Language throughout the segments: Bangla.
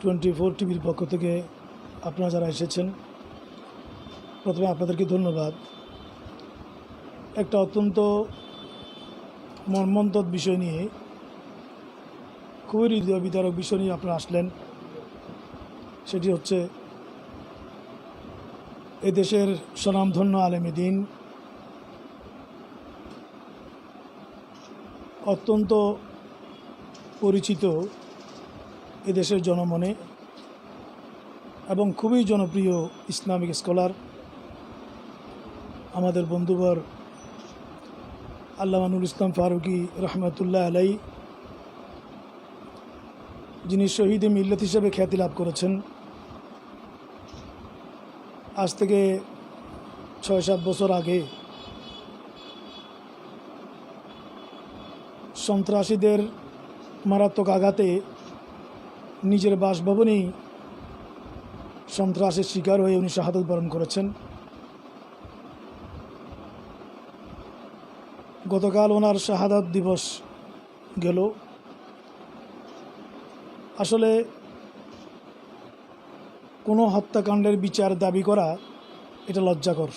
টোয়েন্টি ফোর টিভির পক্ষ থেকে আপনারা যারা এসেছেন, প্রথমে আপনাদেরকে ধন্যবাদ। একটা অত্যন্ত মর্মন্তদ বিষয় নিয়ে, খুবই হৃদয় বিতারক বিষয় নিয়ে আপনারা আসলেন। সেটি হচ্ছে, এদেশের স্বনামধন্য আলেমী দিন অত্যন্ত পরিচিত এদেশের জনমনে এবং খুবই জনপ্রিয় ইসলামিক স্কলার, আমাদের বন্ধুবর আল্লামানুল ইসলাম ফারুকি রহমতুল্লাহ আলাই যিনি শহীদ মিল্লত হিসেবে খ্যাতি লাভ করেছেন। আজ থেকে ছয় সাত বছর আগে সন্ত্রাসীদের মারাত্মক আঘাতে নিজের বাসভবনেই সন্ত্রাসের শিকার হয়ে উনি শাহাদত বরণ করেছেন। গতকাল ওনার শাহাদাত দিবস গেল। আসলে কোনো হত্যাকাণ্ডের বিচার দাবি করা এটা লজ্জাকর।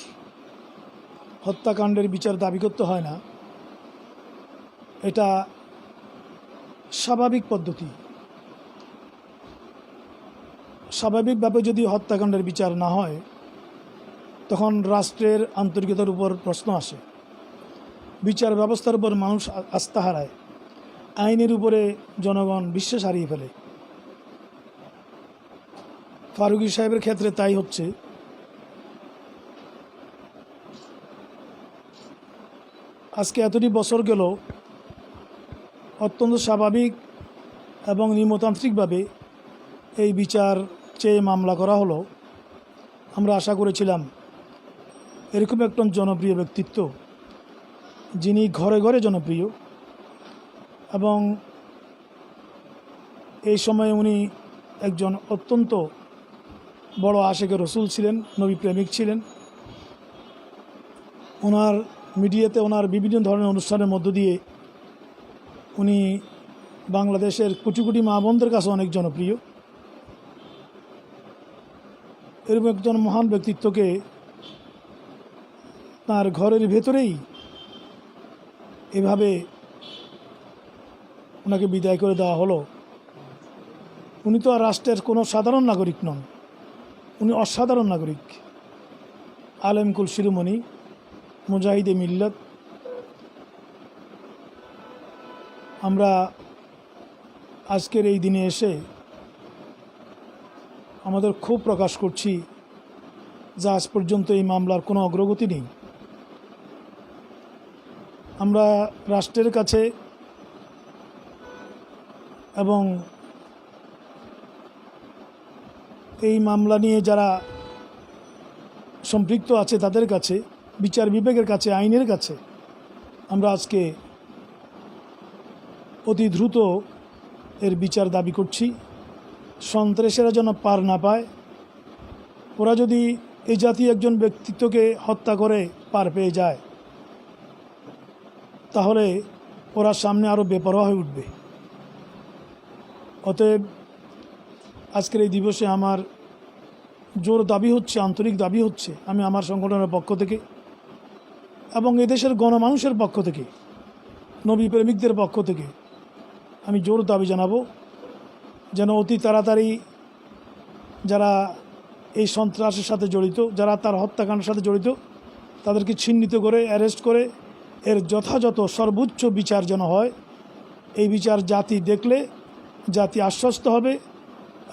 হত্যাকাণ্ডের বিচার দাবি করতে হয় না। এটা স্বাভাবিক পদ্ধতি। স্বাভাবিকভাবে যদি হত্যাকাণ্ডের বিচার না হয়, তখন রাষ্ট্রের আন্তরিকতার উপর প্রশ্ন আসে। বিচার ব্যবস্থার উপর মানুষ আস্থা হারায়। আইনের উপরে জনগণ বিশ্বাস হারিয়ে ফেলে। ফারুকি সাহেবের ক্ষেত্রে তাই হচ্ছে। আজকে এতটি বছর গেল, অত্যন্ত স্বাভাবিক এবং নিয়মতান্ত্রিকভাবে এই বিচার চেয়ে মামলা করা হলো, আমরা আশা করেছিলাম এরকম একজন জনপ্রিয় ব্যক্তিত্ব, যিনি ঘরে ঘরে জনপ্রিয় এবং এই সময়ে উনি একজন অত্যন্ত বড় আশেকের রসুল ছিলেন, নবী প্রেমিক ছিলেন। ওনার মিডিয়াতে, ওনার বিভিন্ন ধরনের অনুষ্ঠানের মধ্য দিয়ে উনি বাংলাদেশের কোটি কোটি মা বোনদের কাছে অনেক জনপ্রিয়। এরকম একজন মহান ব্যক্তিত্বকে তার ঘরের ভেতরেই এভাবে ওনাকে বিদায় করে দেওয়া হলো। উনি তো আর রাষ্ট্রের কোনো সাধারণ নাগরিক নন, উনি অসাধারণ নাগরিক। আলেমকুল শিরোমণি, মুজাহিদে মিল্লত। আমরা আজকের এই দিনে এসে আমাদের খুব প্রকাশ করছি, যে আজ পর্যন্ত এই মামলার কোনো অগ্রগতি নেই। আমরা রাষ্ট্রের কাছে এবং এই মামলা নিয়ে যারা সম্পৃক্ত আছে তাদের কাছে, বিচার বিভাগের কাছে, আইনের কাছে, আমরা আজকে অতি দ্রুত এর বিচার দাবি করছি। সন্ত্রাসীরা যেন পার না পায়, ওরা যদি এই জাতীয় একজন ব্যক্তিত্বকে হত্যা করে পার পেয়ে যায়, তাহলে ওরা সামনে আরও বেপরোয়া হয়ে উঠবে। অতএব আজকের এই দিবসে আমার জোর দাবি হচ্ছে, আন্তরিক দাবি হচ্ছে আমি আমার সংগঠনের পক্ষ থেকে এবং এদেশের গণমানুষের পক্ষ থেকে, নবী প্রেমিকদের পক্ষ থেকে আমি জোর দাবি জানাব। যেন অতি তাড়াতাড়ি যারা এই সন্ত্রাসের সাথে জড়িত, যারা তার হত্যাকাণ্ডের সাথে জড়িত, তাদেরকে চিহ্নিত করে অ্যারেস্ট করে, এর যথাযথ সর্বোচ্চ বিচার যেন হয়। এই বিচার জাতি দেখলে জাতি আশ্বস্ত হবে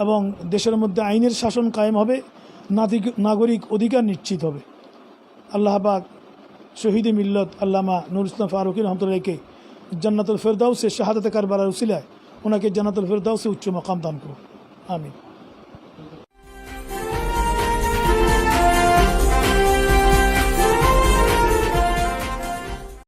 এবং দেশের মধ্যে আইনের শাসন কায়েম হবে নাগরিক অধিকার নিশ্চিত হবে। আল্লাহ পাক শহীদ মিল্লত আল্লামা নুর ইসলাম ফারুকি রহমতুল্লাহকে জান্নাতুল ফেরদাউসে শাহাদাত কারবালার উসিলায় ওনাকে জানাতুল ফেরদাউসে উচ্চ মকাম দান করুন। আমিন।